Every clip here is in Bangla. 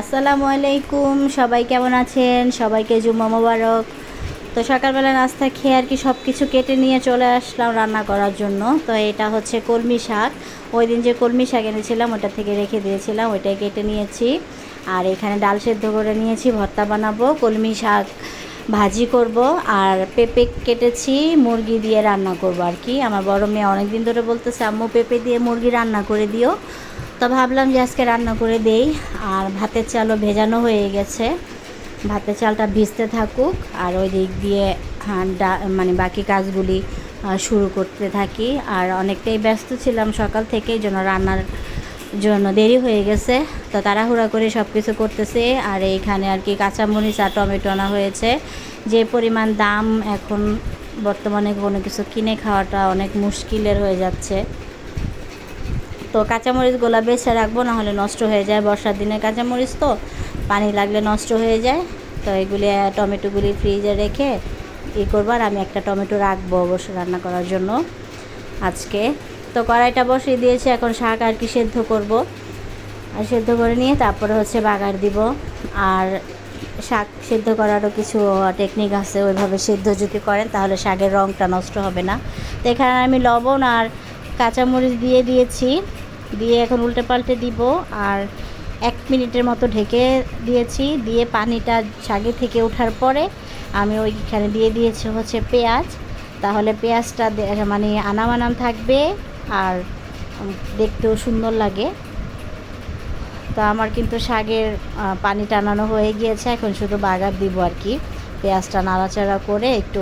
আসসালামু আলাইকুম, সবাই কেমন আছেন? সবাইকে জুম্মা মোবারক। তো সকালবেলা নাস্তা খেয়ে আর কি সব কিছু কেটে নিয়ে চলে আসলাম রান্না করার জন্য। তো এটা হচ্ছে কলমি শাক। ওই দিন যে কলমি শাক এনেছিলাম, ওটা থেকে রেখে দিয়েছিলাম, ওইটাই কেটে নিয়েছি। আর এখানে ডাল সেদ্ধ করে নিয়েছি, ভর্তা বানাবো, কলমি শাক ভাজি করব, আর পেঁপে কেটেছি, মুরগি দিয়ে রান্না করব আর কি। আমার বড় মেয়ে অনেক দিন ধরে বলতেছে, আম্মু, পেঁপে দিয়ে মুরগি রান্না করে দিও। তো ভাবলাম যে আজকে রান্না করে দেই আর ভাতের চালও ভেজানো হয়ে গেছে। ভাতের চালটা ভিজতে থাকুক আর ওই দিক দিয়ে হ্যাঁ, মানে বাকি কাজগুলি শুরু করতে থাকি। আর অনেকটাই ব্যস্ত ছিলাম সকাল থেকেই জন্য রান্নার জন্য দেরি হয়ে গেছে। তো তাড়াহুড়া করে সব কিছু করতেছে আর এইখানে আর কি কাঁচামরিচ আর টমেটো আনা হয়েছে। যে পরিমাণ দাম এখন বর্তমানে কোনো কিছু কিনে খাওয়াটা অনেক মুশকিলের হয়ে যাচ্ছে। তো কাঁচামরিচ কাঁচামরিচগুলো বেছে রাখব না হলে নষ্ট হয়ে যায় বর্ষার দিনে। কাঁচামরিচ তো পানি লাগলে নষ্ট হয়ে যায়, তো এগুলি টমেটোগুলি ফ্রিজে রেখে ই করবার আমি একটা টমেটো রাখব অবশ্য রান্না করার জন্য আজকে। তো কড়াইটা বসিয়ে দিয়েছি, এখন শাক আর কি সেদ্ধ করব। আর সেদ্ধ করে নিয়ে তারপরে হচ্ছে বাগার দিব। আর শাক সেদ্ধ করারও কিছু টেকনিক আছে, ওইভাবে সেদ্ধ যদি করেন তাহলে শাকের রঙটা নষ্ট হবে না। তো এখানে আমি লবণ আর কাঁচামরিচ দিয়ে দিয়েছি। দিয়ে এখন উল্টে পাল্টে দিব আর এক মিনিটের মতো ঢেকে দিয়েছি। দিয়ে পানিটা শাকে থেকে ওঠার পরে আমি ওইখানে দিয়ে দিয়েছি হচ্ছে পেঁয়াজ। তাহলে পেঁয়াজটা মানে আনাম আনাম থাকবে আর দেখতেও সুন্দর লাগে। তো আমার কিন্তু আহ, পানি টানানো হয়ে গিয়েছে। এখন শুধু বাগার দিব আর কি। পেঁয়াজটা নাড়াচাড়া করে একটু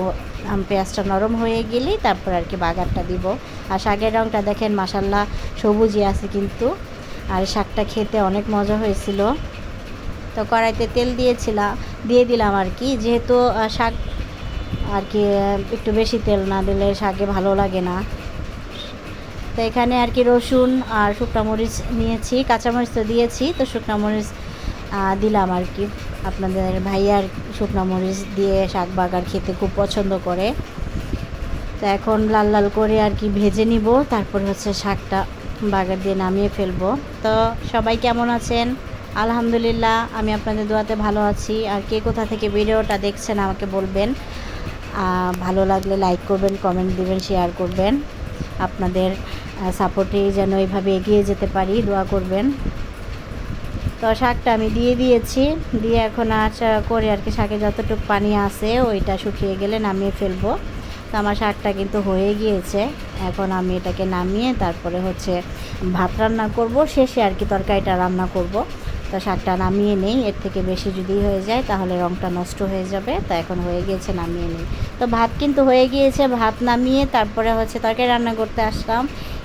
পেঁয়াজটা নরম হয়ে গেলেই তারপর আর কি বাগারটা দিব। আর শাকের রঙটা দেখেন মাসাল্লাহ সবুজই আছে কিন্তু। আর শাকটা খেতে অনেক মজা হয়েছিল। তো কড়াইতে তেল দিয়েছিলাম দিয়ে দিলাম আর কি। যেহেতু শাক আর কি, একটু বেশি তেল না দিলে শাকে ভালো লাগে না। তো এখানে আর কি রসুন আর শুকনো মরিচ নিয়েছি, কাঁচামরিচ তো দিয়েছি, তো শুকনো মরিচ দিলাম আর কি। আপনাদের ভাইয়ার শুকনো মরিচ দিয়ে শাক বাগার খেতে খুব পছন্দ করে। তো এখন লাল লাল করে আর কি ভেজে নিব, তারপর হচ্ছে শাকটা বাগার দিয়ে নামিয়ে ফেলব। তো সবাই কেমন আছেন? আলহামদুলিল্লাহ, আমি আপনাদের দোয়াতে ভালো আছি। আর কে কোথা থেকে ভিডিওটা দেখছেন আমাকে বলবেন। ভালো লাগলে লাইক করবেন, কমেন্ট দিবেন, শেয়ার করবেন। আপনাদের সাপোর্টে যেন এইভাবে এগিয়ে যেতে পারি, দোয়া করবেন। তো শাকটা আমি দিয়ে দিয়েছি। দিয়ে এখন আচ্ছা করে আর কি শাকে যতটুকু পানি আছে ওইটা শুকিয়ে গেলে নামিয়ে ফেলব। তো আমার শাকটা কিন্তু হয়ে গিয়েছে। এখন আমি এটাকে নামিয়ে তারপরে হচ্ছে ভাত রান্না করব। শেষে আর কি তরকারিটা রান্না করব। তো শাকটা নামিয়ে নেই, এর থেকে বেশি যদি হয়ে যায় তাহলে রঙটা নষ্ট হয়ে যাবে, তো এখন হয়ে গিয়েছে নামিয়ে নেই। তো ভাত কিন্তু হয়ে গিয়েছে, ভাত নামিয়ে তারপরে হচ্ছে তরকারি রান্না করতে আসলাম।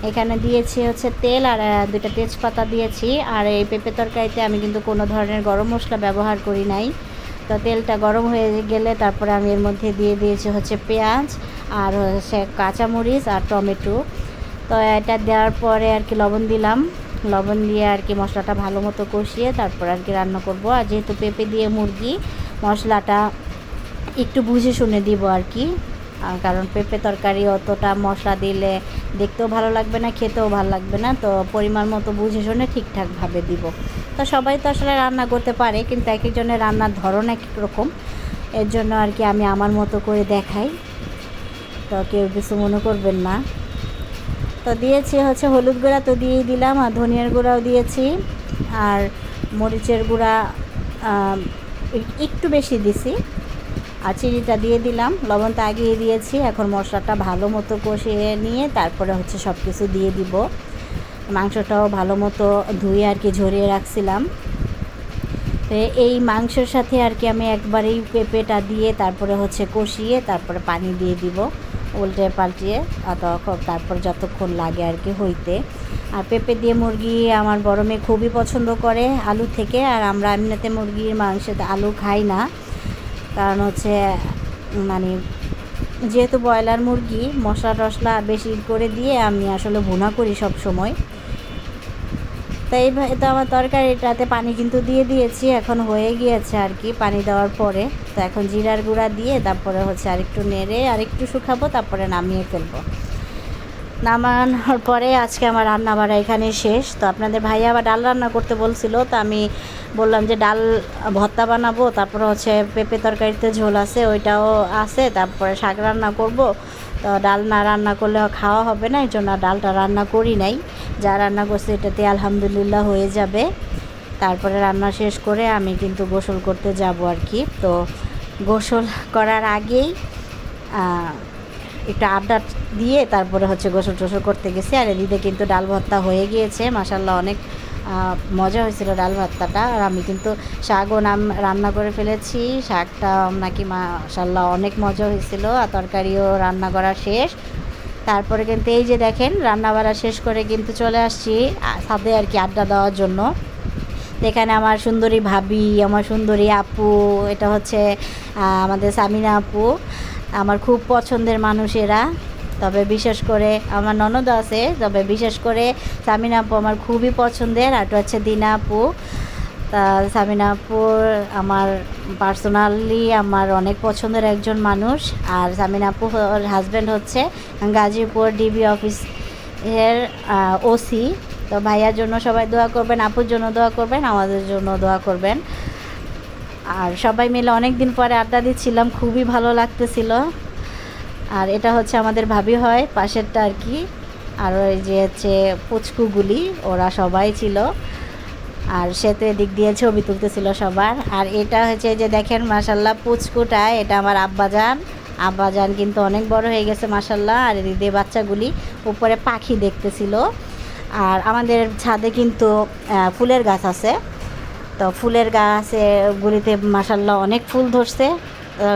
এখানে দিয়েছি হচ্ছে তেল আর দুটো তেজপাতা দিয়েছি। আর এই পেঁপে তরকারিতে আমি কিন্তু কোনো ধরনের গরম মশলা ব্যবহার করি নাই। তো তেলটা গরম হয়ে গেলে তারপরে আমি এর মধ্যে দিয়ে দিয়েছি হচ্ছে পেঁয়াজ আর হচ্ছে কাঁচামরিচ আর টমেটো। তো এটা দেওয়ার পরে আর কি লবণ দিলাম। লবণ দিয়ে আর কি মশলাটা ভালো মতো কষিয়ে তারপর আর কি রান্না করব। আর যেহেতু পেঁপে দিয়ে মুরগি, মশলাটা একটু বুঝে শুনে দিব আর কি। কারণ পেঁপে তরকারি অতটা মশলা দিলে দেখতেও ভালো লাগবে না, খেতেও ভালো লাগবে না। তো পরিমাণ মতো বুঝে শুনে ঠিকঠাকভাবে দিব। তো সবাই তো আসলে রান্না করতে পারে, কিন্তু এক একজনের রান্নার ধরন এক এক রকম। এর জন্য আর কি আমি আমার মতো করে দেখাই। তো কেউ কিছু মনে করবেন না। তো দিয়েছি, হচ্ছে হলুদ গুঁড়া তো দিয়েই দিলাম, আর ধনিয়ার গুঁড়াও দিয়েছি, আর মরিচের গুঁড়া একটু বেশি দিছি, আর চিনিটা দিয়ে দিলাম লবণটা আগিয়ে দিয়েছি, এখন মশলাটা ভালো মতো কষিয়ে নিয়ে তারপরে হচ্ছে সব কিছু দিয়ে দিব। মাংসটাও ভালো মতো ধুয়ে আর কি ঝরিয়ে রাখছিলাম। তো এই মাংসের সাথে আর কি আমি একবারেই পেঁপেটা দিয়ে তারপরে হচ্ছে কষিয়ে তারপরে পানি দিয়ে দিব। উল্টে পাল্টিয়ে তখন তারপর যতক্ষণ লাগে আর কি হইতে। আর পেঁপে দিয়ে মুরগি আমার বড় মেয়ে খুবই পছন্দ করে আলু থেকে, আর আমরা এমনিতে মুরগির মাংসেতে আলু খাই না। কারণ হচ্ছে মানে যেহেতু ব্রয়লার মুরগি মশলা টশলা বেশি করে দিয়ে আমি আসলে ভুনা করি সব সময় তাই তো আমার তরকারিটাতে পানি কিন্তু দিয়ে দিয়েছি, এখন হয়ে গিয়েছে আর কি, পানি দেওয়ার পরে। তো এখন জিরার গুঁড়া দিয়ে তারপরে হচ্ছে আরেকটু নেড়ে, আরেকটু শুকাবো, তারপরে নামিয়ে ফেলব। নামানোর পরে আজকে আমার রান্না বাড়া এখানে শেষ। তো আপনাদের ভাইয়া আবার ডাল রান্না করতে বলছিল, তো আমি বললাম যে ডাল ভর্তা বানাবো, তারপরে হচ্ছে পেঁপে তরকারিতে ঝোল আছে, ওইটাও আছে, তারপরে শাক রান্না করব। তো ডাল না রান্না করলে খাওয়া হবে না এই জন্য ডালটা রান্না করি নাই। যা রান্না করছি এটাতে আলহামদুলিল্লাহ হয়ে যাবে। তারপরে রান্না শেষ করে আমি কিন্তু গোসল করতে যাব আর কি। তো গোসল করার আগেই একটু আড্ডা দিয়ে তারপরে হচ্ছে গোসল টোসল করতে গেছি। আর এদিকে কিন্তু ডাল ভর্তা হয়ে গিয়েছে মাসাল্লাহ অনেক মজা হয়েছিল ডাল ভর্তাটা আর আমি কিন্তু শাকও নাম, রান্না করে ফেলেছি। শাকটা নাকি মাশাল্লাহ অনেক মজা হয়েছিল আর তরকারিও রান্না করা শেষ। তারপরে কিন্তু এই যে দেখেন রান্না বাড়া শেষ করে কিন্তু চলে আসছি সাথে আর কি আড্ডা দেওয়ার জন্য। এখানে আমার সুন্দরী ভাবি, আমার সুন্দরী আপু, এটা হচ্ছে আমাদের সামিনা আপু। আমার খুব পছন্দের মানুষ এরা। তবে বিশেষ করে আমার ননদ আছে, তবে বিশেষ করে সামিনা আপু আমার খুবই পছন্দের, আর হচ্ছে দিনা আপু। তা সামিনা আপুর আমার পার্সোনালি আমার অনেক পছন্দের একজন মানুষ, আর সামিনা আপু হাজব্যান্ড হচ্ছে গাজীপুর ডিবি অফিস এর ওসি তো ভাইয়ার জন্য সবাই দোয়া করবেন, আপুর জন্য দোয়া করবেন, আমাদের জন্য দোয়া করবেন। আর সবাই মিলে অনেক দিন পরে আড্ডা দিচ্ছিলাম, খুবই ভালো লাগতেছিল। আর এটা হচ্ছে আমাদের ভাবি হয়, পাশেরটা আর কি। আর ওই যে হচ্ছে পুচকুগুলি ওরা সবাই ছিল। আর সে তো এদিক দিয়ে ছবি তুলতেছিল সবার। আর এটা হচ্ছে যে দেখেন মাসাল্লাহ পুচকুটা, এটা আমার আব্বাজান। আব্বাজান কিন্তু অনেক বড় হয়ে গেছে মাসাল্লাহ আর এদিক দিয়ে বাচ্চাগুলি উপরে পাখি দেখতেছিল। আর আমাদের ছাদে কিন্তু ফুলের গাছ আছে। তো ফুলের গাছে গুলিতে মাসাল্লাহ অনেক ফুল ধরছে।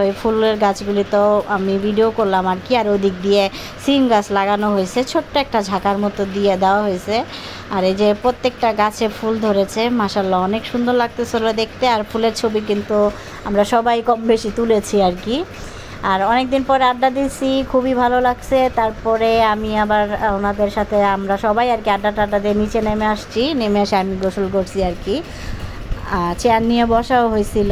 ওই ফুলের গাছগুলি তো আমি ভিডিও করলাম আর কি। আর ওদিক দিয়ে সিম গাছ লাগানো হয়েছে, ছোট্ট একটা ঝাঁকার মতো দিয়ে দেওয়া হয়েছে। আর এই যে প্রত্যেকটা গাছে ফুল ধরেছে মাসাল্লাহ অনেক সুন্দর লাগতেছিল দেখতে। আর ফুলের ছবি কিন্তু আমরা সবাই কম বেশি তুলেছি আর কি। আর অনেক দিন পর আড্ডা দিয়েছি, খুবই ভালো লাগছে। তারপরে আমি আবার ওনাদের সাথে আমরা সবাই আর কি আড্ডা টাড্ডা দিয়ে নিচে নেমে আসছি, নেমে এসে আমি গোসল করছি আর কি। চেয়ার নিয়ে বসাও হয়েছিল।